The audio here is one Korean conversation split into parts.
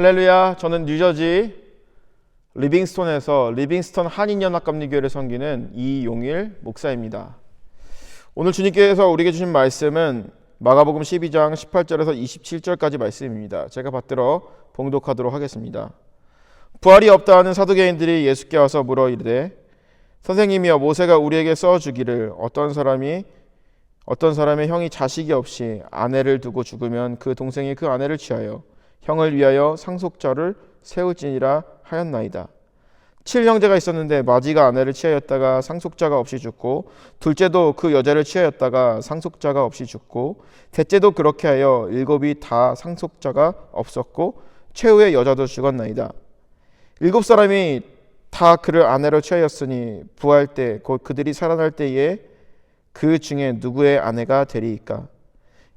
할렐루야. 저는 뉴저지 리빙스톤에서 리빙스톤 한인연합감리교회를 섬기는 이용일 목사입니다. 오늘 주님께서 우리에게 주신 말씀은 마가복음 12장 18절에서 27절까지 말씀입니다. 제가 받들어 봉독하도록 하겠습니다. 부활이 없다 하는 사두개인들이 예수께 와서 물어 이르되 선생님이여 모세가 우리에게 써 주기를 어떤 사람이 어떤 사람의 형이 자식이 없이 아내를 두고 죽으면 그 동생이 그 아내를 취하여 형을 위하여 상속자를 세울지니라 하였나이다. 칠 형제가 있었는데 마지가 아내를 취하였다가 상속자가 없이 죽고 둘째도 그 여자를 취하였다가 상속자가 없이 죽고 셋째도 그렇게 하여 일곱이 다 상속자가 없었고 최후의 여자도 죽었나이다. 일곱 사람이 다 그를 아내로 취하였으니 부활 때 곧 그들이 살아날 때에 그 중에 누구의 아내가 되리이까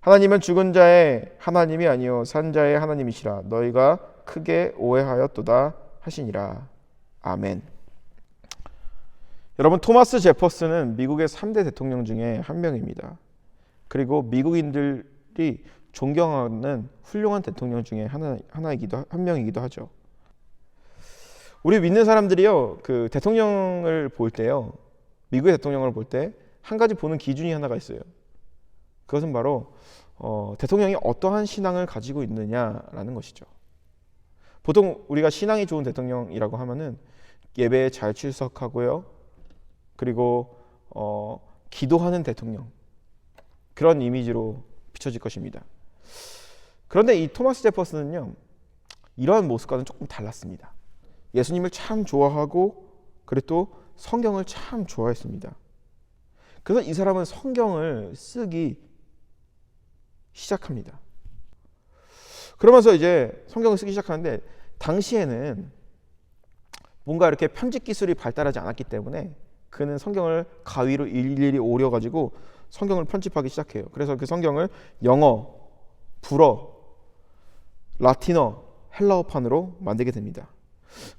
하나님은 죽은 자의 하나님이 아니요 산 자의 하나님이시라 너희가 크게 오해하였도다 하시니라 아멘 여러분 토마스 제퍼슨은 미국의 3대 대통령 중에 한 명입니다 그리고 미국인들이 존경하는 훌륭한 대통령 중에 하나 하나이기도 한 명이기도 하죠. 우리 믿는 사람들이요 그 대통령을 볼 때요 미국의 대통령을 볼 때 한 가지 보는 기준이 하나가 있어요. 그것은 바로 어, 대통령이 어떠한 신앙을 가지고 있느냐라는 것이죠. 보통 우리가 신앙이 좋은 대통령이라고 하면은 예배에 잘 출석하고요. 그리고 어, 기도하는 대통령 그런 이미지로 비춰질 것입니다. 그런데 이 토마스 제퍼슨은요 이러한 모습과는 조금 달랐습니다. 예수님을 참 좋아하고 그리고 또 성경을 참 좋아했습니다. 그래서 이 사람은 성경을 쓰기 시작합니다. 그러면서 이제 성경을 쓰기 시작하는데 당시에는 뭔가 이렇게 편집 기술이 발달하지 않았기 때문에 그는 성경을 가위로 일일이 오려 가지고 성경을 편집하기 시작해요. 그래서 그 성경을 영어, 불어, 라틴어, 헬라어판으로 만들게 됩니다.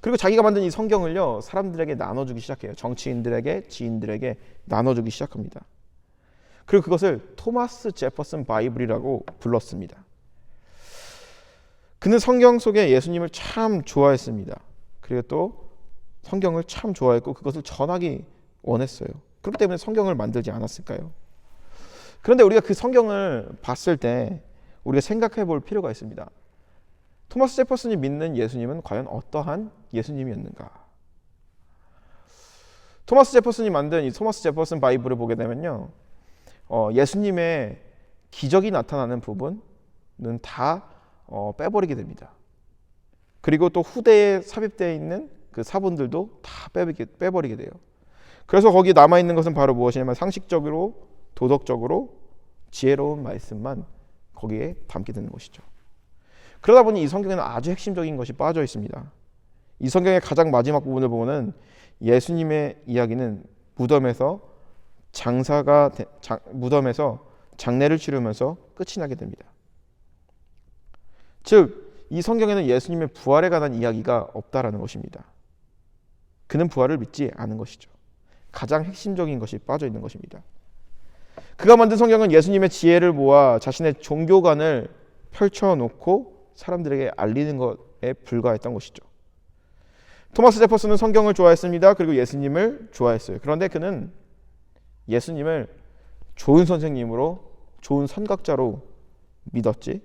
그리고 자기가 만든 이 성경을요 사람들에게 나눠주기 시작해요. 정치인들에게, 지인들에게 나눠주기 시작합니다. 그리고 그것을 토마스 제퍼슨 바이블이라고 불렀습니다. 그는 성경 속에 예수님을 참 좋아했습니다. 그리고 또 성경을 참 좋아했고 그것을 전하기 원했어요. 그렇기 때문에 성경을 만들지 않았을까요? 그런데 우리가 그 성경을 봤을 때 우리가 생각해 볼 필요가 있습니다. 토마스 제퍼슨이 믿는 예수님은 과연 어떠한 예수님이었는가? 토마스 제퍼슨이 만든 이 토마스 제퍼슨 바이블을 보게 되면요. 어, 예수님의 기적이 나타나는 부분은 다 어, 빼버리게 됩니다. 그리고 또 후대에 삽입되어 있는 그 사본들도 다 빼버리게, 빼버리게 돼요. 그래서 거기 남아 있는 것은 바로 무엇이냐면 상식적으로 도덕적으로 지혜로운 말씀만 거기에 담게 되는 것이죠. 그러다 보니 이 성경에는 아주 핵심적인 것이 빠져 있습니다. 이 성경의 가장 마지막 부분을 보면은 예수님의 이야기는 무덤에서 장사가 장, 무덤에서 장례를 치르면서 끝이 나게 됩니다. 즉, 이 성경에는 예수님의 부활에 관한 이야기가 없다라는 것입니다. 그는 부활을 믿지 않은 것이죠. 가장 핵심적인 것이 빠져 있는 것입니다. 그가 만든 성경은 예수님의 지혜를 모아 자신의 종교관을 펼쳐놓고 사람들에게 알리는 것에 불과했던 것이죠. 토마스 제퍼슨은 성경을 좋아했습니다. 그리고 예수님을 좋아했어요. 그런데 그는 예수님을 좋은 선생님으로 좋은 선각자로 믿었지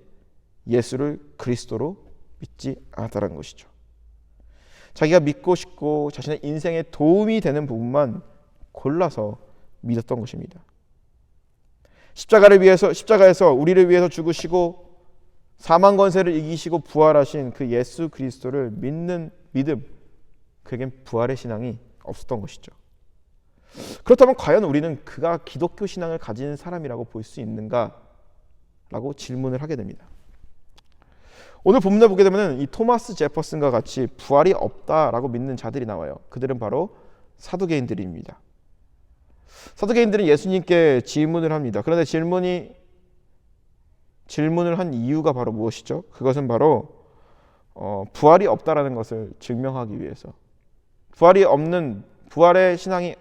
예수를 그리스도로 믿지 않았다는 것이죠. 자기가 믿고 싶고 자신의 인생에 도움이 되는 부분만 골라서 믿었던 것입니다. 십자가를 위해서 십자가에서 우리를 위해서 죽으시고 사망 권세를 이기시고 부활하신 그 예수 그리스도를 믿는 믿음 그에겐 부활의 신앙이 없었던 것이죠. 그렇다면 과연 우리는 그가 기독교 신앙을 가진 사람이라고 볼 수 있는가 라고 질문을 하게 됩니다. 오늘 본문에 보게 되면 이 토마스 제퍼슨과 같이 부활이 없다라고 믿는 자들이 나와요. 그들은 바로 사두개인들입니다. 사두개인들은 예수님께 질문을 합니다. 그런데 질문이 질문을 한 이유가 바로 무엇이죠? 그것은 바로 어, 부활이 없다라는 것을 증명하기 위해서 부활이 없는 부활의 신앙이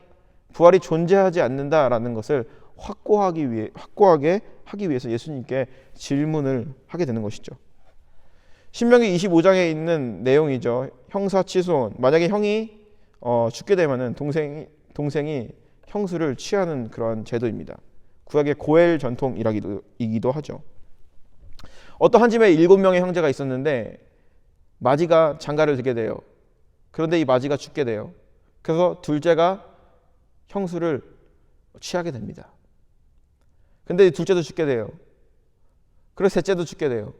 부활이 존재하지 않는다라는 것을 확고하기 위해 확고하게 하기 위해서 예수님께 질문을 하게 되는 것이죠. 신명기 25장에 있는 내용이죠. 형사 취소원. 만약에 형이 어, 죽게 되면은 동생이 동생이 형수를 취하는 그런 제도입니다. 구약의 고엘 전통이라기도 하죠. 어떤 한 집에 일곱 명의 형제가 있었는데 마지가 장가를 들게 돼요. 그런데 이 마지가 죽게 돼요. 그래서 둘째가 형수를 취하게 됩니다. 근데 둘째도 죽게 돼요. 그리고 셋째도 죽게 돼요.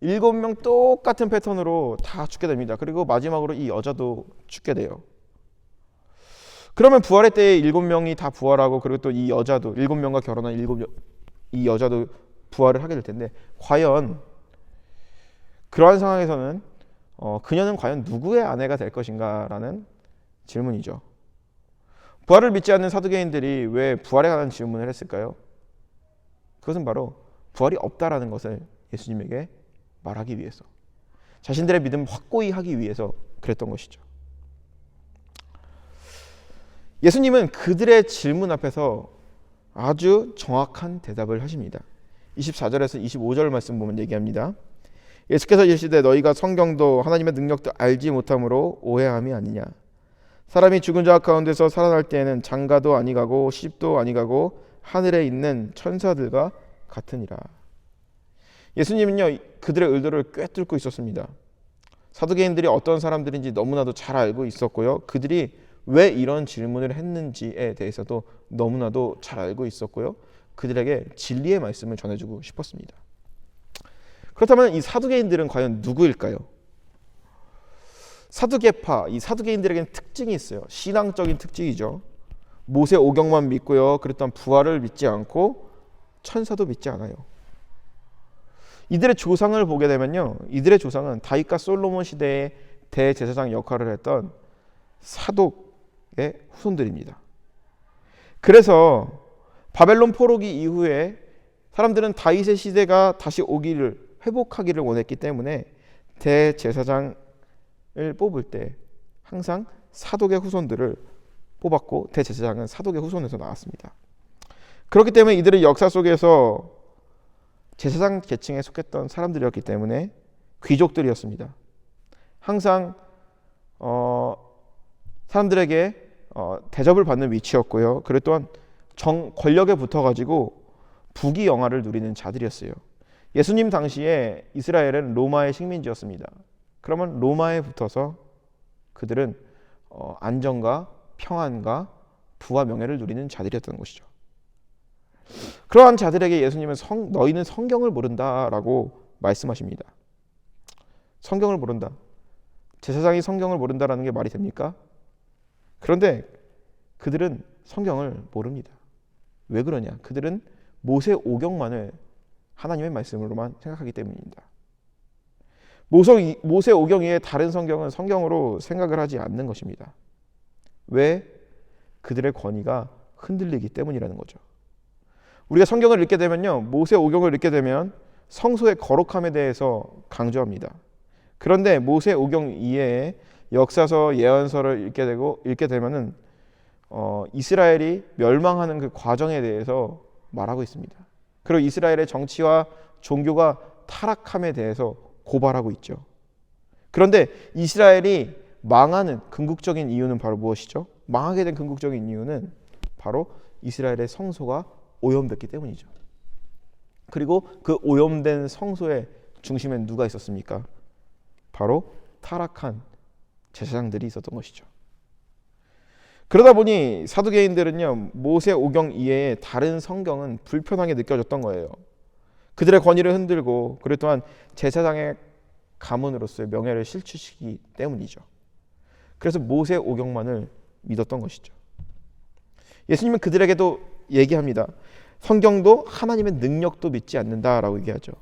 일곱 명 똑같은 패턴으로 다 죽게 됩니다. 그리고 마지막으로 이 여자도 죽게 돼요. 그러면 부활의 때에 일곱 명이 다 부활하고 그리고 또 이 여자도 일곱 명과 결혼한 일곱 여, 이 여자도 부활을 하게 될 텐데 과연 그러한 상황에서는 어, 그녀는 과연 누구의 아내가 될 것인가라는 질문이죠. 부활을 믿지 않는 사두개인들이 왜 부활에 관한 질문을 했을까요? 그것은 바로 부활이 없다라는 것을 예수님에게 말하기 위해서 자신들의 믿음을 확고히 하기 위해서 그랬던 것이죠. 예수님은 그들의 질문 앞에서 아주 정확한 대답을 하십니다. 24절에서 25절 말씀 보면 얘기합니다. 예수께서 이르시되 너희가 성경도 하나님의 능력도 알지 못함으로 오해함이 아니냐. 사람이 죽은 자 가운데서 살아날 때에는 장가도 아니가고 시집도 아니가고 하늘에 있는 천사들과 같으니라. 예수님은요 그들의 의도를 꿰뚫고 있었습니다. 사두개인들이 어떤 사람들인지 너무나도 잘 알고 있었고요. 그들이 왜 이런 질문을 했는지에 대해서도 너무나도 잘 알고 있었고요. 그들에게 진리의 말씀을 전해주고 싶었습니다. 그렇다면 이 사두개인들은 과연 누구일까요? 사두개파, 이 사두개인들에게는 특징이 있어요. 신앙적인 특징이죠. 모세 오경만 믿고요. 그랬던 부활을 믿지 않고 천사도 믿지 않아요. 이들의 조상을 보게 되면요. 이들의 조상은 다윗과 솔로몬 시대의 대제사장 역할을 했던 사독의 후손들입니다. 그래서 바벨론 포로기 이후에 사람들은 다윗의 시대가 다시 오기를 회복하기를 원했기 때문에 대제사장을 뽑을 때 항상 사독의 후손들을 뽑았고 대제사장은 사독의 후손에서 나왔습니다. 그렇기 때문에 이들의 역사 속에서 제사장 계층에 속했던 사람들이었기 때문에 귀족들이었습니다. 항상 어, 사람들에게 어, 대접을 받는 위치였고요. 그리고 또한 정 권력에 붙어가지고 부귀 영화를 누리는 자들이었어요. 예수님 당시에 이스라엘은 로마의 식민지였습니다. 그러면 로마에 붙어서 그들은 어, 안정과 평안과 부와 명예를 누리는 자들이었던 것이죠. 그러한 자들에게 예수님은 성, 너희는 성경을 모른다라고 말씀하십니다. 성경을 모른다. 제사장이 성경을 모른다라는 게 말이 됩니까? 그런데 그들은 성경을 모릅니다. 왜 그러냐? 그들은 모세 오경만을 하나님의 말씀으로만 생각하기 때문입니다. 모세, 오경 외에 다른 성경은 성경으로 생각을 하지 않는 것입니다. 왜? 그들의 권위가 흔들리기 때문이라는 거죠. 우리가 성경을 읽게 되면요. 모세 오경을 읽게 되면 성소의 거룩함에 대해서 강조합니다. 그런데 모세 오경 이외에 역사서 예언서를 읽게 되고 읽게 되면은 어, 이스라엘이 멸망하는 그 과정에 대해서 말하고 있습니다. 그리고 이스라엘의 정치와 종교가 타락함에 대해서 고발하고 있죠. 그런데 이스라엘이 망하는 궁극적인 이유는 바로 무엇이죠? 망하게 된 궁극적인 이유는 바로 이스라엘의 성소가 오염됐기 때문이죠. 그리고 그 오염된 성소의 중심엔 누가 있었습니까? 바로 타락한 제사장들이 있었던 것이죠. 그러다 보니 사두개인들은요 모세 오경 이외에 다른 성경은 불편하게 느껴졌던 거예요. 그들의 권위를 흔들고 그리고 또한 제사장의 가문으로서의 명예를 실추시기 때문이죠. 그래서 모세 오경만을 믿었던 것이죠. 예수님은 그들에게도 얘기합니다. 성경도 하나님의 능력도 믿지 않는다라고 얘기하죠.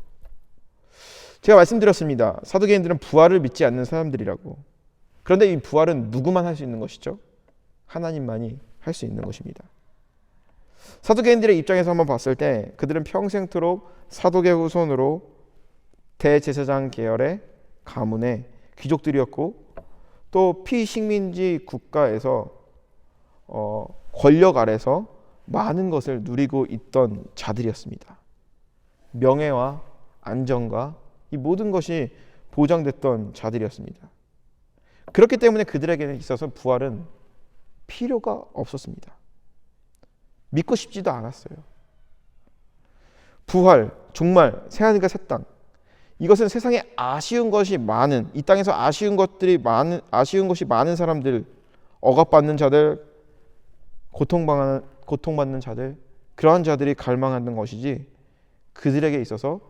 제가 말씀드렸습니다. 사두개인들은 부활을 믿지 않는 사람들이라고. 그런데 이 부활은 누구만 할 수 있는 것이죠? 하나님만이 할 수 있는 것입니다. 사두개인들의 입장에서 한번 봤을 때 그들은 평생토록 사도계 후손으로 대제사장 계열의 가문의 귀족들이었고 또 피식민지 국가에서 어, 권력 아래서 많은 것을 누리고 있던 자들이었습니다. 명예와 안정과 이 모든 것이 보장됐던 자들이었습니다. 그렇기 때문에 그들에게 있어서 부활은 필요가 없었습니다. 믿고 싶지도 않았어요. 부활, 정말 새하늘과 새 땅. 이것은 세상에 아쉬운 것이 많은 이 땅에서 아쉬운 것들이 많은 아쉬운 것이 많은 사람들, 억압받는 자들, 고통받는 고통받는 자들, 그러한 자들이 갈망하는 것이지 그들에게 있어서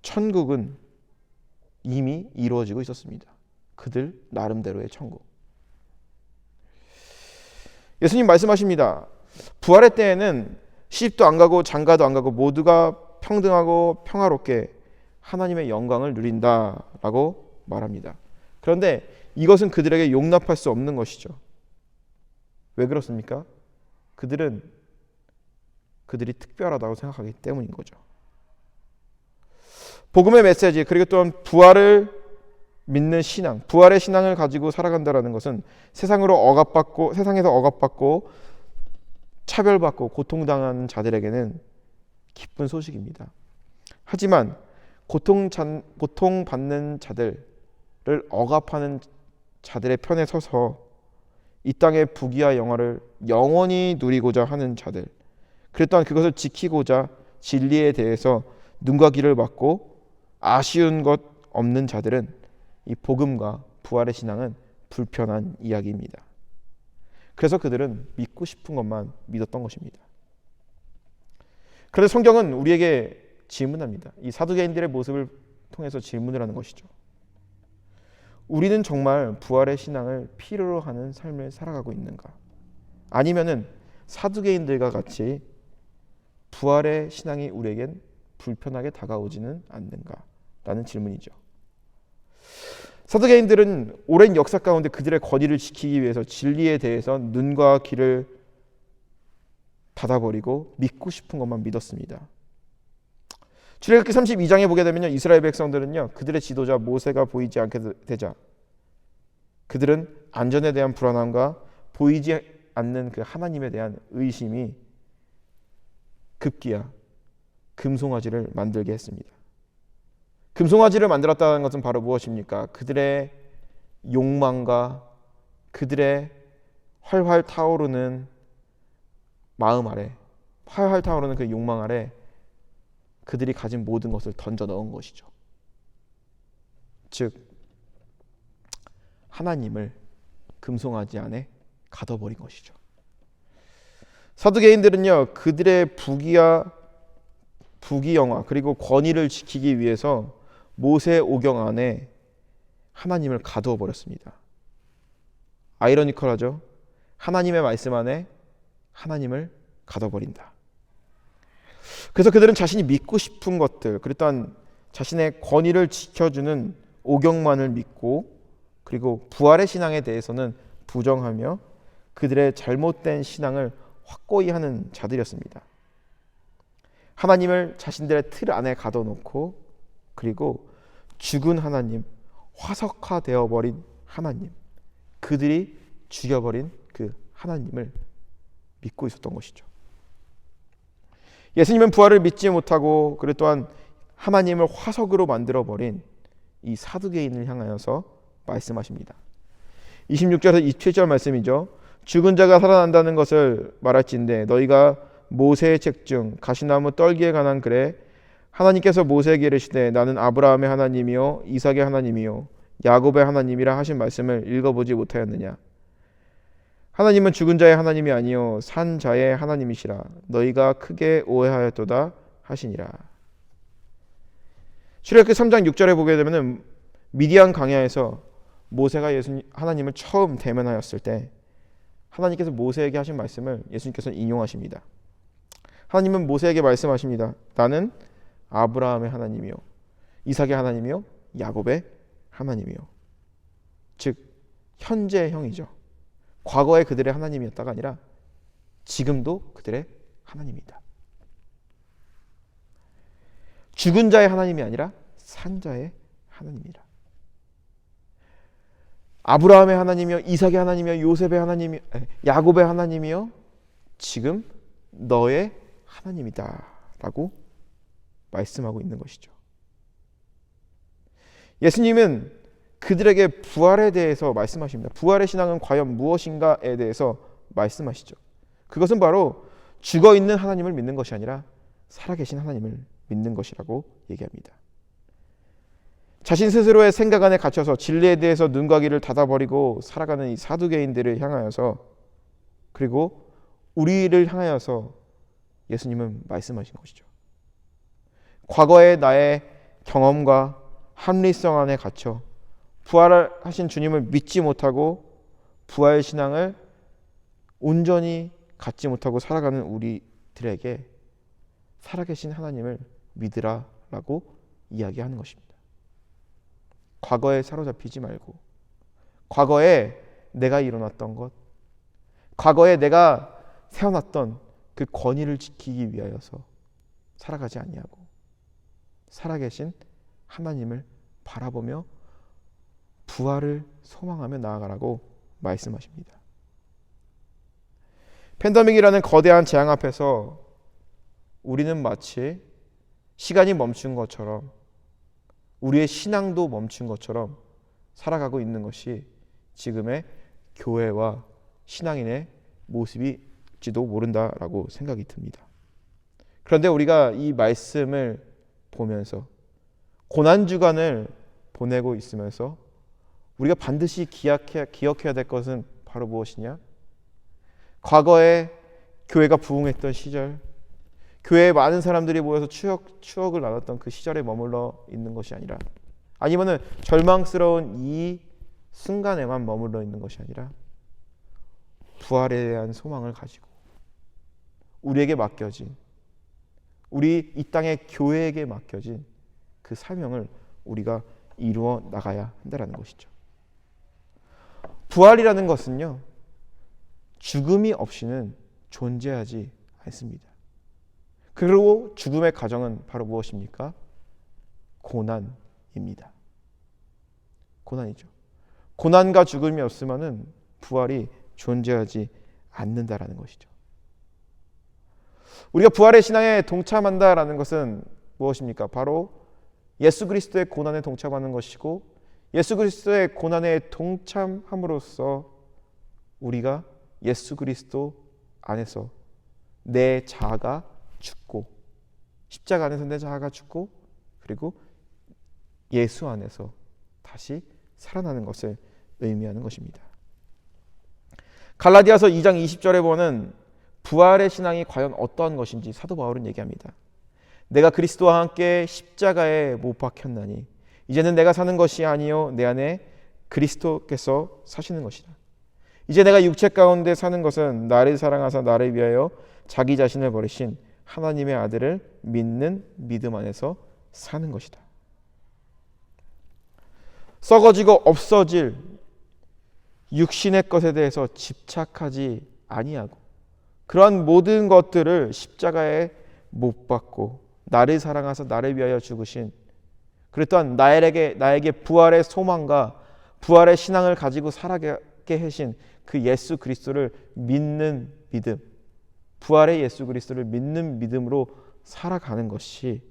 천국은 이미 이루어지고 있었습니다. 그들 나름대로의 천국. 예수님 말씀하십니다. 부활의 때에는 시집도 안 가고 장가도 안 가고 모두가 평등하고 평화롭게 하나님의 영광을 누린다라고 말합니다. 그런데 이것은 그들에게 용납할 수 없는 것이죠. 왜 그렇습니까? 그들은 그들이 특별하다고 생각하기 때문인 거죠. 복음의 메시지 그리고 또한 부활을 믿는 신앙, 부활의 신앙을 가지고 살아간다라는 것은 세상으로 억압받고 세상에서 억압받고 차별받고 고통당하는 자들에게는 기쁜 소식입니다. 하지만 고통 고통 받는 자들을 억압하는 자들의 편에 서서 이 땅의 부귀와 영화를 영원히 누리고자 하는 자들, 또한 그것을 지키고자 진리에 대해서 눈과 귀를 막고 아쉬운 것 없는 자들은 이 복음과 부활의 신앙은 불편한 이야기입니다. 그래서 그들은 믿고 싶은 것만 믿었던 것입니다. 그런데 성경은 우리에게 질문합니다. 이 사두개인들의 모습을 통해서 질문을 하는 것이죠. 우리는 정말 부활의 신앙을 필요로 하는 삶을 살아가고 있는가? 아니면은 사두개인들과 같이 부활의 신앙이 우리에겐 불편하게 다가오지는 않는가? 라는 질문이죠. 사두개인들은 오랜 역사 가운데 그들의 권위를 지키기 위해서 진리에 대해서 눈과 귀를 닫아버리고 믿고 싶은 것만 믿었습니다. 출애굽기 32장에 보게 되면요. 이스라엘 백성들은요. 그들의 지도자 모세가 보이지 않게 되자 그들은 안전에 대한 불안함과 보이지 않는 그 하나님에 대한 의심이 급기야 금송아지를 만들게 했습니다. 금송아지를 만들었다는 것은 바로 무엇입니까? 그들의 욕망과 그들의 활활 타오르는 마음 아래, 활활 타오르는 그 욕망 아래 그들이 가진 모든 것을 던져 넣은 것이죠. 즉 하나님을 금송아지 안에 가둬버린 것이죠. 사두개인들은요 그들의 부귀와 부귀 영화 그리고 권위를 지키기 위해서 모세 오경 안에 하나님을 가두어 버렸습니다. 아이러니컬하죠. 하나님의 말씀 안에 하나님을 가둬 버린다. 그래서 그들은 자신이 믿고 싶은 것들, 그랬던 자신의 권위를 지켜주는 오경만을 믿고 그리고 부활의 신앙에 대해서는 부정하며 그들의 잘못된 신앙을 확고히 하는 자들이었습니다. 하나님을 자신들의 틀 안에 가둬놓고 그리고 죽은 하나님, 화석화되어 버린 하나님, 그들이 죽여버린 그 하나님을 믿고 있었던 것이죠. 예수님은 부활을 믿지 못하고 그리고 또한 하나님을 화석으로 만들어 버린 이 사두개인을 향하여서 말씀하십니다. 26절에서 27절 말씀이죠. 죽은 자가 살아난다는 것을 말할진데 너희가 모세의 책중 가시나무 떨기에 관한 글에 하나님께서 모세에게 이르시되 나는 아브라함의 하나님이요 이삭의 하나님이요 야곱의 하나님이라 하신 말씀을 읽어보지 못하였느냐 하나님은 죽은 자의 하나님이 아니요 산 자의 하나님이시라 너희가 크게 오해하였도다 하시니라 출애굽기 3장 6절에 보게 되면은 미디안 강야에서 모세가 예수님 하나님을 처음 대면하였을 때 하나님께서 모세에게 하신 말씀을 예수님께서 인용하십니다. 하나님은 모세에게 말씀하십니다. 나는 아브라함의 하나님이요 이삭의 하나님이요 야곱의 하나님이요. 즉 현재의 형이죠. 과거의 그들의 하나님이었다가 아니라 지금도 그들의 하나님이다. 죽은 자의 하나님이 아니라 산 자의 하나님이라. 아브라함의 하나님이요, 이삭의 하나님이요, 요셉의 하나님이요, 야곱의 하나님이요, 지금 너의 하나님이다라고 말씀하고 있는 것이죠. 예수님은 그들에게 부활에 대해서 말씀하십니다. 부활의 신앙은 과연 무엇인가에 대해서 말씀하시죠. 그것은 바로 죽어 있는 하나님을 믿는 것이 아니라 살아계신 하나님을 믿는 것이라고 얘기합니다. 자신 스스로의 생각 안에 갇혀서 진리에 대해서 눈과 귀를 닫아버리고 살아가는 이 사두개인들을 향하여서 그리고 우리를 향하여서 예수님은 말씀하신 것이죠. 과거의 나의 경험과 합리성 안에 갇혀 부활하신 주님을 믿지 못하고 부활 신앙을 온전히 갖지 못하고 살아가는 우리들에게 살아계신 하나님을 믿으라라고 이야기하는 것입니다. 과거에 사로잡히지 말고 과거에 내가 일어났던 것, 과거에 내가 세워놨던 그 권위를 지키기 위하여서 살아가지 아니하고 살아계신 하나님을 바라보며 부활을 소망하며 나아가라고 말씀하십니다. 팬데믹이라는 거대한 재앙 앞에서 우리는 마치 시간이 멈춘 것처럼 우리의 신앙도 멈춘 것처럼 살아가고 있는 것이 지금의 교회와 신앙인의 모습일지도 모른다라고 생각이 듭니다. 그런데 우리가 이 말씀을 보면서 고난 주간을 보내고 있으면서 우리가 반드시 기억해야, 기억해야 될 것은 바로 무엇이냐? 과거에 교회가 부흥했던 시절, 교회에 많은 사람들이 모여서 추억, 추억을 나눴던 그 시절에 머물러 있는 것이 아니라 아니면은 절망스러운 이 순간에만 머물러 있는 것이 아니라 부활에 대한 소망을 가지고 우리에게 맡겨진 우리 이 땅의 교회에게 맡겨진 그 사명을 우리가 이루어 나가야 한다라는 것이죠. 부활이라는 것은요. 죽음이 없이는 존재하지 않습니다. 그리고 죽음의 가정은 바로 무엇입니까? 고난입니다. 고난이죠. 고난과 죽음이 없으면은 부활이 존재하지 않는다라는 것이죠. 우리가 부활의 신앙에 동참한다라는 것은 무엇입니까? 바로 예수 그리스도의 고난에 동참하는 것이고 예수 그리스도의 고난에 동참함으로써 우리가 예수 그리스도 안에서 내 자아가 죽고 십자가 안에서 내 자아가 죽고 그리고 예수 안에서 다시 살아나는 것을 의미하는 것입니다. 갈라디아서 2장 20절에 보는 부활의 신앙이 과연 어떠한 것인지 사도 바울은 얘기합니다. 내가 그리스도와 함께 십자가에 못 박혔나니 이제는 내가 사는 것이 아니요 내 안에 그리스도께서 사시는 것이다. 이제 내가 육체 가운데 사는 것은 나를 사랑하사 나를 위하여 자기 자신을 버리신 하나님의 아들을 믿는 믿음 안에서 사는 것이다. 썩어지고 없어질 육신의 것에 대해서 집착하지 아니하고 그러한 모든 것들을 십자가에 못 박고 나를 사랑하사 나를 위하여 죽으신 그랬던 나에게 나에게 부활의 소망과 부활의 신앙을 가지고 살아가게 하신 그 예수 그리스도를 믿는 믿음, 부활의 예수 그리스도를 믿는 믿음으로 살아가는 것이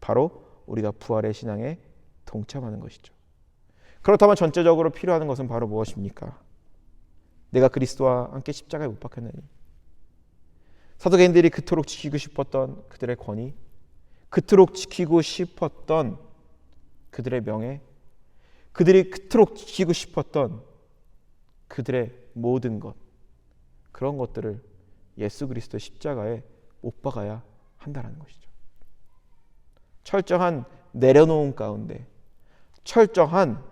바로 우리가 부활의 신앙에 동참하는 것이죠. 그렇다면 전체적으로 필요한 것은 바로 무엇입니까? 내가 그리스도와 함께 십자가에 못 박혔느니 사도개인들이 그토록 지키고 싶었던 그들의 권위, 그토록 지키고 싶었던 그들의 명예, 그들이 그토록 지키고 싶었던 그들의 모든 것, 그런 것들을 예수 그리스도 십자가에 못 박아야 한다는 것이죠. 철저한 내려놓은 가운데, 철저한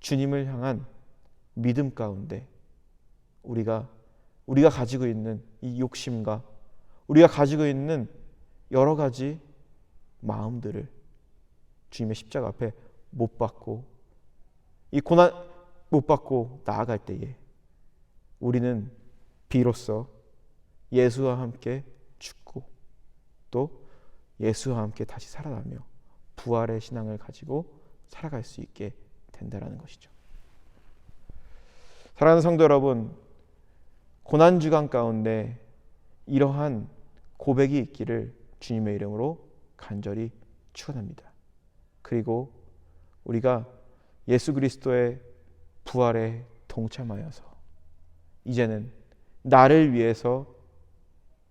주님을 향한 믿음 가운데 우리가 우리가 가지고 있는 이 욕심과 우리가 가지고 있는 여러 가지 마음들을 주님의 십자가 앞에 못 박고 이 고난 못 받고 나아갈 때에 우리는 비로소 예수와 함께 죽고 또 예수와 함께 다시 살아나며 부활의 신앙을 가지고 살아갈 수 있게 된다라는 것이죠. 사랑하는 성도 여러분, 고난 주간 가운데 이러한 고백이 있기를 주님의 이름으로 간절히 축원합니다. 그리고 우리가 예수 그리스도의 부활에 동참하여서 이제는 나를 위해서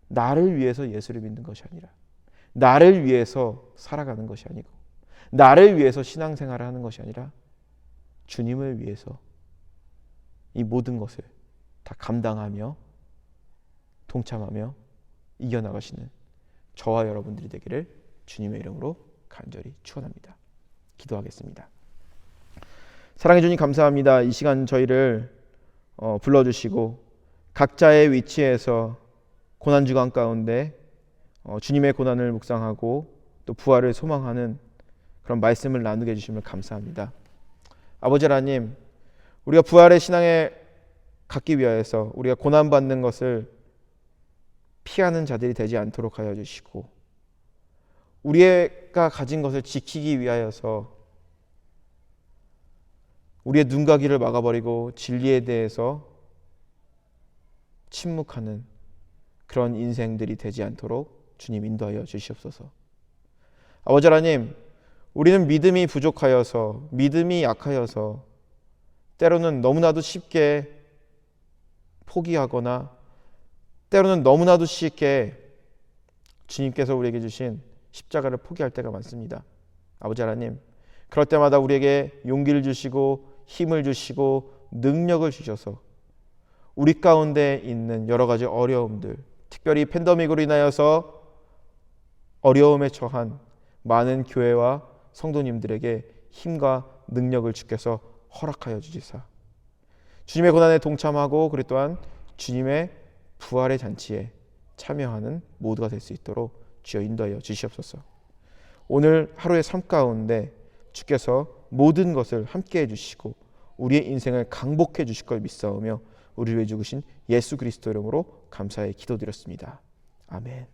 나를 위해서 예수를 믿는 것이 아니라 나를 위해서 살아가는 것이 아니고 나를 위해서 신앙생활을 하는 것이 아니라 주님을 위해서 이 모든 것을 다 감당하며 동참하며 이겨나가시는 저와 여러분들이 되기를 주님의 이름으로 간절히 축원합니다. 기도하겠습니다. 사랑해 주님 감사합니다. 이 시간 저희를 어, 불러주시고 각자의 위치에서 고난 주간 가운데 어, 주님의 고난을 묵상하고 또 부활을 소망하는 그런 말씀을 나누게 해주심을 감사합니다. 아버지 하나님, 우리가 부활의 신앙에 갖기 위하여서 우리가 고난 받는 것을 피하는 자들이 되지 않도록 하여 주시고 우리가 가진 것을 지키기 위하여서 우리의 눈과 귀를 막아버리고 진리에 대해서 침묵하는 그런 인생들이 되지 않도록 주님 인도하여 주시옵소서. 아버지 하나님, 우리는 믿음이 부족하여서 믿음이 약하여서 때로는 너무나도 쉽게 포기하거나 때로는 너무나도 쉽게 주님께서 우리에게 주신 십자가를 포기할 때가 많습니다. 아버지 하나님, 그럴 때마다 우리에게 용기를 주시고 힘을 주시고 능력을 주셔서 우리 가운데 있는 여러 가지 어려움들, 특별히 팬데믹으로 인하여서 어려움에 처한 많은 교회와 성도님들에게 힘과 능력을 주께서 허락하여 주시사 주님의 고난에 동참하고 그리 또한 주님의 부활의 잔치에 참여하는 모두가 될 수 있도록 주여 인도하여 주시옵소서. 오늘 하루의 삶 가운데 주께서 모든 것을 함께 해 주시고 우리의 인생을 강복해 주실 걸 믿사오며 우리를 위해 죽으신 예수 그리스도 이름으로 감사의 기도드렸습니다. 아멘.